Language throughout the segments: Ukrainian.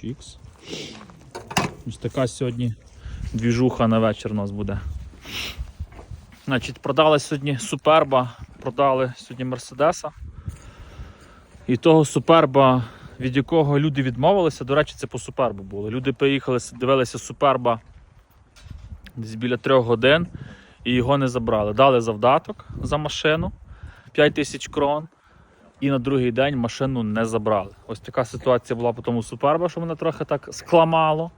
Чікс. Ось така сьогодні двіжуха на вечір у нас буде. Значить, продали сьогодні Суперба, продали сьогодні Мерседеса. І того Суперба, від якого люди відмовилися, до речі, це по Супербу було. Люди приїхали, дивилися Суперба десь біля трьох годин і його не забрали. Дали завдаток за машину 5 тисяч крон. І на другий день машину не забрали. Ось така ситуація була по тому Суперба, що мене трохи так скламало.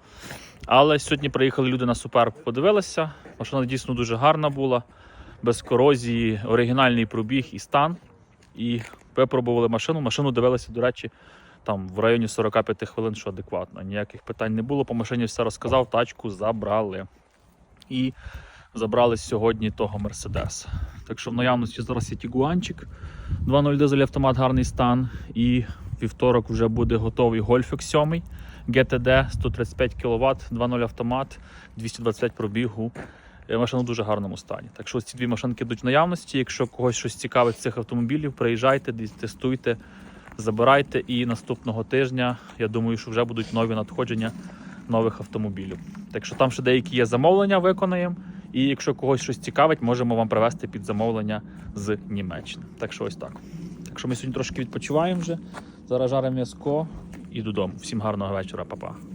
Але сьогодні приїхали люди на Суперб, подивилися. Машина дійсно дуже гарна була, без корозії, оригінальний пробіг і стан. І випробували машину. Машину дивилися, до речі, там в районі 45 хвилин, що адекватно. Ніяких питань не було. По машині все розказав, тачку забрали. І забрали сьогодні того Мерседеса. Так що в наявності зараз є Тігуанчик, 2.0 дизель автомат, гарний стан. І вівторок вже буде готовий Гольфік 7 GTD 135 кВт, 2.0 автомат, 225 пробігу. Машина в дуже гарному стані. Так що ось ці дві машинки йдуть в наявності. Якщо когось щось цікавить з цих автомобілів, приїжджайте, тестуйте, забирайте. І наступного тижня, я думаю, що вже будуть нові надходження нових автомобілів. Так що там ще деякі є замовлення, виконаємо. І якщо когось щось цікавить, можемо вам привезти під замовлення з Німеччини. Так що ось так. Так що ми сьогодні трошки відпочиваємо вже. Зараз жаримо м'язко і додому. Всім гарного вечора, па-па.